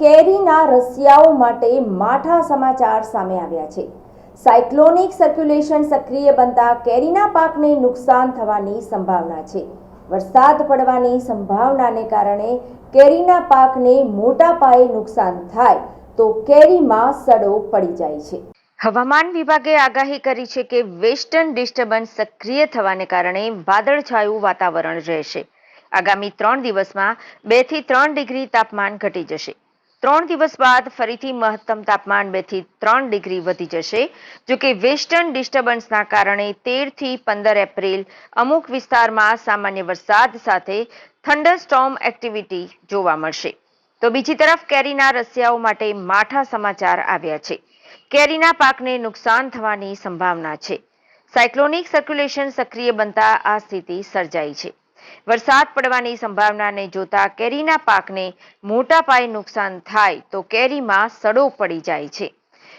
કેરીના રસિયાઓ માટે માઠા સમાચાર સામે આવ્યા છે. સાયક્લોનિક સર્ક્યુલેશન સક્રિય બનતા કેરીના પાકને નુકસાન થવાની સંભાવના છે. વરસાદ પડવાની સંભાવનાને કારણે કેરીના પાકને મોટા પાયે નુકસાન થાય તો કેરીમાં સડો પડી જાય છે. હવામાન વિભાગે આગાહી કરી છે કે વેસ્ટર્ન ડિસ્ટર્બન્સ સક્રિય થવાને કારણે વાદળછાયું વાતાવરણ રહેશે. આગામી ત્રણ દિવસમાં બેથી ત્રણ ડિગ્રી તાપમાન ઘટી જશે. ત્રણ દિવસ બાદ ફરીથી મહત્તમ તાપમાન બેથી ત્રણ ડિગ્રી વધી જશે. જો કે વેસ્ટર્ન ડિસ્ટર્બન્સના કારણે તેરથી પંદર એપ્રિલ અમુક વિસ્તારમાં સામાન્ય વરસાદ સાથે થંડરસ્ટોર્મ એક્ટિવિટી જોવા મળશે. તો બીજી તરફ કેરીના રસિયાઓ માટે માઠા સમાચાર આવ્યા છે. કેરીના પાકને નુકસાન થવાની સંભાવના છે. સાયક્લોનિક સર્ક્યુલેશન સક્રિય બનતા આ સ્થિતિ સર્જાઈ છે. વરસાદ પડવાની સંભાવનાને જોતા કેરીના પાકને મોટા પાયે નુકસાન થાય તો કેરીમાં સડો પડી જાય છે.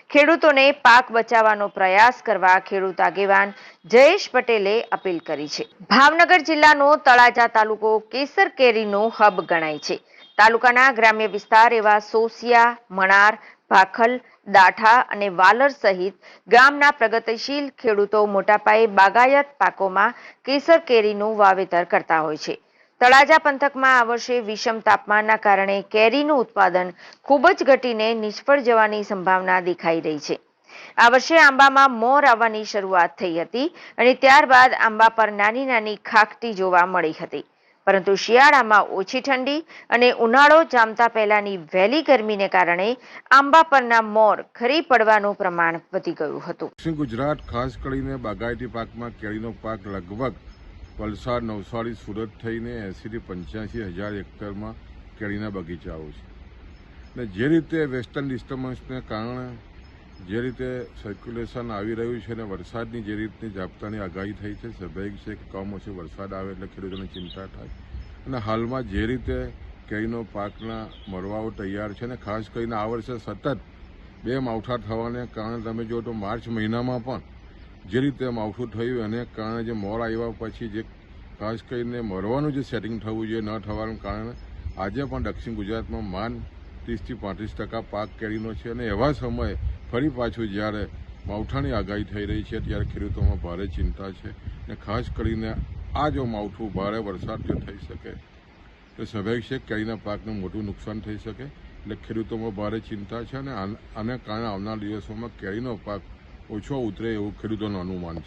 ખેડૂતોને પાક બચાવવાનો પ્રયાસ કરવા ખેડૂત આગેવાન જયેશ પટેલે અપીલ કરી છે. ભાવનગર જિલ્લાનો તળાજા તાલુકો કેસર કેરીનો હબ ગણાય છે. તાલુકાના ગ્રામ્ય વિસ્તાર એવા સોસિયા, મણાર ભાખલ દાઠા અને વાલર સહિત ગામના પ્રગતિશીલ ખેડૂતો મોટા પાયે બાગાયત પાકોમાં કેસર કેરીનું વાવેતર કરતા હોય છે. તળાજા પંથકમાં આ વર્ષે વિષમ તાપમાનના કારણે કેરીનું ઉત્પાદન ખૂબ જ ઘટીને નિષ્ફળ જવાની સંભાવના દેખાઈ રહી છે. આ વર્ષે આંબામાં મોર આવવાની શરૂઆત થઈ હતી અને ત્યારબાદ આંબા પર નાની નાની ખાખટી જોવા મળી હતી. પરંતુ શિયાળામાં ઓછી ઠંડી અને ઉનાળો જામતા પહેલાની વહેલી ગરમીને કારણે આંબા પરના મોર ખરી પડવાનું પ્રમાણ વધી ગયું હતું. દક્ષિણ ગુજરાત, ખાસ કરીને બાગાયતી પાકમાં કેરીનો પાક લગભગ વલસાડ, નવસારી, સુરત થઈને એંસીથી પંચ્યાસી હજાર હેક્ટરમાં કેરીના બગીચાઓ છે. ને જે રીતે વેસ્ટર્ન ડિસ્ટર્બન્સને કારણે જે રીતે સર્ક્યુલેશન આવી રહ્યું છે અને વરસાદની જે રીતની ઝાપટાની આગાહી થઈ છે સ્વાભાવિક છે કે કમોસમી વરસાદ આવે એટલે ખેડૂતોને ચિંતા થાય. અને હાલમાં જે રીતે કેરીનો પાકના મરવાઓ તૈયાર છે અને ખાસ કરીને આ વર્ષે સતત બે માવઠા થવાને કારણે તમે જો તો માર્ચ મહિનામાં પણ જે રીતે માવઠું થયું એને કારણે જે મોર આવ્યા પછી જે ખાસ કરીને મરવાનું જે સેટિંગ થવું જોઈએ ન થવાનું કારણે આજે પણ દક્ષિણ ગુજરાતમાં માન ત્રીસથી પાંત્રીસ ટકા પાક કેરીનો છે અને એવા સમયે ફરી પાછું જ્યારે માવઠાની આગાહી થઈ રહી છે, ત્યારે ખેડૂતોમાં ભારે ચિંતા છે અને ખાસ કરીને આ જો માવઠું ભારે વરસાદ થઈ શકે, તો સ્વાભાવિક છે કેરીના પાકને મોટું નુકસાન થઈ શકે? એટલે ખેડૂતોમાં ભારે ચિંતા છે અને આને કારણે આવનાર દિવસોમાં કેરીનો પાક ઓછો ઉતરે એવું ખેડૂતોનું અનુમાન છે.